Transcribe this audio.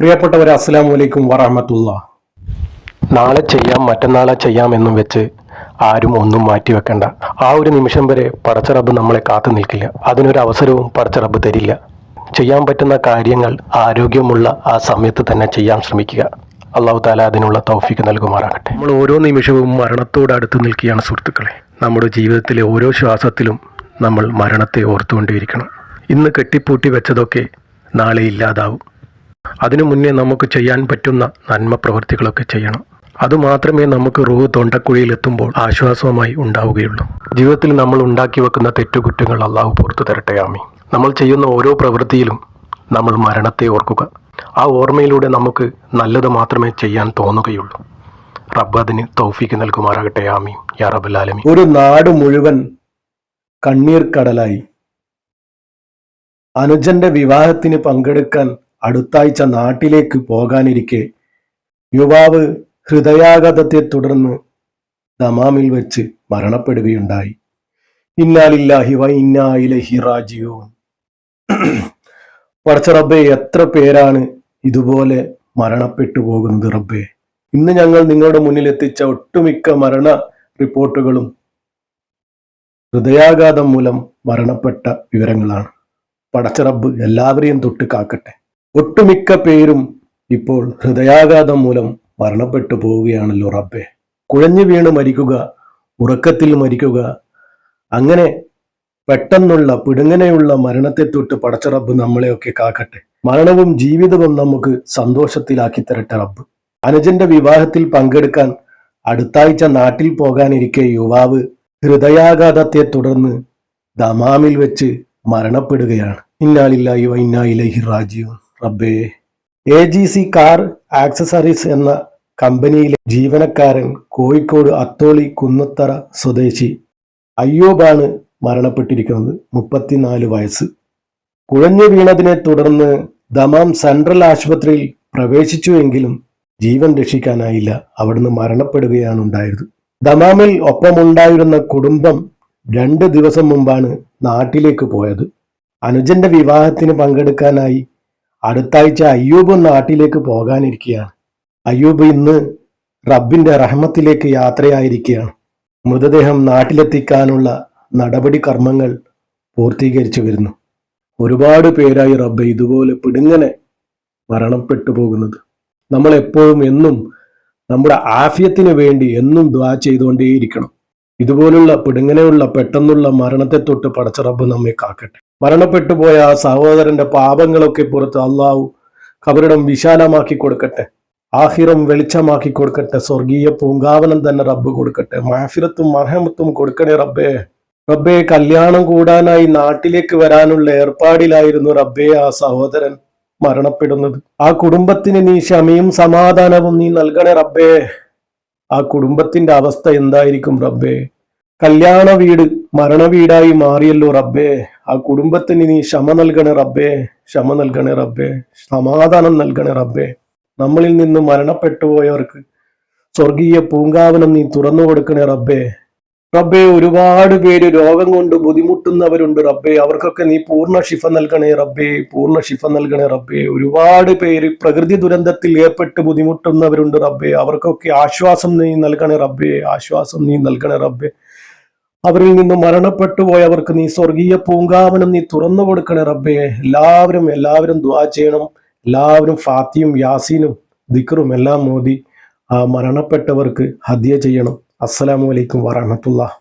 പ്രിയപ്പെട്ടവരെ അസ്സാം വലൈക്കും വറഹമത്തുള്ള. നാളെ ചെയ്യാം മറ്റന്നാളെ ചെയ്യാം എന്നും വെച്ച് ആരും ഒന്നും മാറ്റി വെക്കണ്ട. ആ ഒരു നിമിഷം വരെ പടച്ചറബ് നമ്മളെ കാത്തു നിൽക്കില്ല. അതിനൊരു അവസരവും പടച്ചറബ് തരില്ല. ചെയ്യാൻ പറ്റുന്ന കാര്യങ്ങൾ ആരോഗ്യമുള്ള ആ സമയത്ത് തന്നെ ചെയ്യാൻ ശ്രമിക്കുക. അള്ളാഹു താല അതിനുള്ള തൗഫിക്ക് നൽകുമാറാകട്ടെ. നമ്മൾ ഓരോ നിമിഷവും മരണത്തോട് അടുത്ത് നിൽക്കുകയാണ് സുഹൃത്തുക്കളെ. നമ്മുടെ ജീവിതത്തിലെ ഓരോ ശ്വാസത്തിലും നമ്മൾ മരണത്തെ ഓർത്തുകൊണ്ടേയിരിക്കണം. ഇന്ന് കെട്ടിപ്പൂട്ടി വെച്ചതൊക്കെ നാളെ ഇല്ലാതാവും. അതിനു മുന്നേ നമുക്ക് ചെയ്യാൻ പറ്റുന്ന നന്മ പ്രവൃത്തികളൊക്കെ ചെയ്യണം. അതുമാത്രമേ നമുക്ക് റൂഹ് തൊണ്ടക്കുഴിയിൽ എത്തുമ്പോൾ ആശ്വാസമായി ഉണ്ടാവുകയുള്ളൂ. ജീവിതത്തിൽ നമ്മൾ ഉണ്ടാക്കി വെക്കുന്ന തെറ്റുകുറ്റങ്ങൾ അള്ളാഹു പുറത്തു തരട്ടെ ആമി നമ്മൾ ചെയ്യുന്ന ഓരോ പ്രവൃത്തിയിലും നമ്മൾ മരണത്തെ ഓർക്കുക. ആ ഓർമ്മയിലൂടെ നമുക്ക് നല്ലത് മാത്രമേ ചെയ്യാൻ തോന്നുകയുള്ളൂ. റബ്ബ് അതിന് തൗഫീക്ക് നൽകുമാറാകട്ടെ ആമി യാ റബ്ബൽ ആലമീൻ. ഒരു നാട് മുഴുവൻ കണ്ണീർ കടലായി. അനുജന്റെ വിവാഹത്തിന് പങ്കെടുക്കാൻ അടുത്താഴ്ച നാട്ടിലേക്ക് പോകാനിരിക്കെ യുവാവ് ഹൃദയാഘാതത്തെ തുടർന്ന് ദമാമിൽ വെച്ച് മരണപ്പെടുകയുണ്ടായി. ഇന്നാലില്ലാഹി വ പടച്ച റബ്ബെ എത്ര പേരാണ് ഇതുപോലെ മരണപ്പെട്ടു പോകുന്നത് റബ്ബെ? ഇന്ന് ഞങ്ങൾ നിങ്ങളുടെ മുന്നിൽ എത്തിച്ച ഒട്ടുമിക്ക മരണ റിപ്പോർട്ടുകളും ഹൃദയാഘാതം മൂലം മരണപ്പെട്ട വിവരങ്ങളാണ്. പടച്ച റബ്ബ് എല്ലാവരെയും തൊട്ട് കാക്കട്ടെ. ഒട്ടുമിക്ക പേരും ഇപ്പോൾ ഹൃദയാഘാതം മൂലം മരണപ്പെട്ടു പോവുകയാണല്ലോ റബ്ബെ. കുഴഞ്ഞു വീണ് മരിക്കുക ഉറക്കത്തിൽ മരിക്കുക അങ്ങനെ പെട്ടെന്നുള്ള പിടുങ്ങനെയുള്ള മരണത്തെ തൊട്ട് പടച്ച റബ്ബ് നമ്മളെയൊക്കെ കാക്കട്ടെ. മരണവും ജീവിതവും നമുക്ക് സന്തോഷത്തിലാക്കി തരട്ടെ റബ്ബ്. അനുജന്റെ വിവാഹത്തിൽ പങ്കെടുക്കാൻ അടുത്താഴ്ച നാട്ടിൽ പോകാനിരിക്കെ യുവാവ് ഹൃദയാഘാതത്തെ തുടർന്ന് ദമാമിൽ വെച്ച് മരണപ്പെടുകയാണ്. ഇന്നാലില്ലായി ഇന്നായിലഹി റാജിയോ റബ്ബേ A G C car accessories എന്ന കമ്പനിയിലെ ജീവനക്കാരൻ കോഴിക്കോട് അത്തോളി കുന്നത്തറ സ്വദേശി അയ്യോബാണ് മരണപ്പെട്ടിരിക്കുന്നത് മുപ്പത്തിനാല് വയസ്സ്. കുഴഞ്ഞു വീണതിനെ തുടർന്ന് ദമാം സെൻട്രൽ ആശുപത്രിയിൽ പ്രവേശിച്ചുവെങ്കിലും ജീവൻ രക്ഷിക്കാനായില്ല. അവിടുന്ന് മരണപ്പെടുകയാണ് ഉണ്ടായത്. ദമാമിൽ ഒപ്പമുണ്ടായിരുന്ന കുടുംബം രണ്ട് ദിവസം മുമ്പാണ് നാട്ടിലേക്ക് പോയത്. അനുജന്റെ വിവാഹത്തിന് പങ്കെടുക്കാനായി അടുത്താഴ്ച അയ്യൂബ് നാട്ടിലേക്ക് പോകാനിരിക്കുകയാണ് അയ്യൂബ് ഇന്ന് റബ്ബിന്റെ റഹ്മത്തിലേക്ക് യാത്രയായിരിക്കുകയാണ് മൃതദേഹം നാട്ടിലെത്തിക്കാനുള്ള നടപടി കർമ്മങ്ങൾ പൂർത്തീകരിച്ചു വരുന്നു. ഒരുപാട് പേരായി റബ്ബ് ഇതുപോലെ പിടുങ്ങനെ മരണപ്പെട്ടു പോകുന്നത്. നമ്മൾ എപ്പോഴും എന്നും നമ്മുടെ ആഫ്യത്തിന് വേണ്ടി എന്നും ദ്വാ ചെയ്തുകൊണ്ടേയിരിക്കണം. ഇതുപോലുള്ള പിടുങ്ങനെയുള്ള പെട്ടെന്നുള്ള മരണത്തെ തൊട്ട് പടച്ച റബ്ബ് നമ്മെ കാക്കട്ടെ. മരണപ്പെട്ടു പോയ ആ സഹോദരന്റെ പാപങ്ങളൊക്കെ പുറത്ത് അള്ളാഹു കബറിടം വിശാലമാക്കി കൊടുക്കട്ടെ. ആഹിറം വെളിച്ചമാക്കി കൊടുക്കട്ടെ. സ്വർഗീയ പൂങ്കാവനം തന്നെ റബ്ബ് കൊടുക്കട്ടെ. മാഫിറത്തും മർഹമത്തും കൊടുക്കണേ റബ്ബേ. റബ്ബേ കല്യാണം കൂടാനായി നാട്ടിലേക്ക് വരാനുള്ള ഏർപ്പാടിലായിരുന്നു റബ്ബേ ആ സഹോദരൻ മരണപ്പെടുന്നത്. ആ കുടുംബത്തിന് നീ ക്ഷമയും സമാധാനവും നീ നൽകണേ റബ്ബേ. ആ കുടുംബത്തിന്റെ അവസ്ഥ എന്തായിരിക്കും റബ്ബേ? കല്യാണ വീട് മരണ വീടായി മാറിയല്ലോ റബ്ബേ. ആ കുടുംബത്തിന് നീ ക്ഷമ നൽകണേ റബ്ബേ. ക്ഷമ നൽകണേ റബ്ബേ. സമാധാനം നൽകണേ റബ്ബേ. നമ്മളിൽ നിന്ന് മരണപ്പെട്ടുപോയവർക്ക് സ്വർഗീയ പൂങ്കാവനം നീ തുറന്നു കൊടുക്കണേ റബ്ബേ. റബ്ബേ ഒരുപാട് പേര് രോഗം കൊണ്ട് ബുദ്ധിമുട്ടുന്നവരുണ്ട് റബ്ബെ. അവർക്കൊക്കെ നീ പൂർണ ശിഫ നൽകണേ റബ്ബെ പൂർണ ശിഫ നൽകണേ റബ്ബെ. ഒരുപാട് പേര് പ്രകൃതി ദുരന്തത്തിൽ ഏർപ്പെട്ട് ബുദ്ധിമുട്ടുന്നവരുണ്ട് റബ്ബെ. അവർക്കൊക്കെ ആശ്വാസം നീ നൽകണേ റബ്ബെ ആശ്വാസം നീ നൽകണേ റബ്ബെ. അവരിൽ നിന്ന് മരണപ്പെട്ടു പോയവർക്ക് നീ സ്വർഗീയ പൂങ്കാവനം നീ തുറന്നു കൊടുക്കണേ റബ്ബെ. എല്ലാവരും എല്ലാവരും ദ്വാ ചെയ്യണം. എല്ലാവരും ഫാത്തിയും യാസീനും ദിക്റും എല്ലാം മോദി ആ മരണപ്പെട്ടവർക്ക് ഹദ്യ ചെയ്യണം. അസ്സലാമു അലൈക്കും വറഹമത്തുള്ള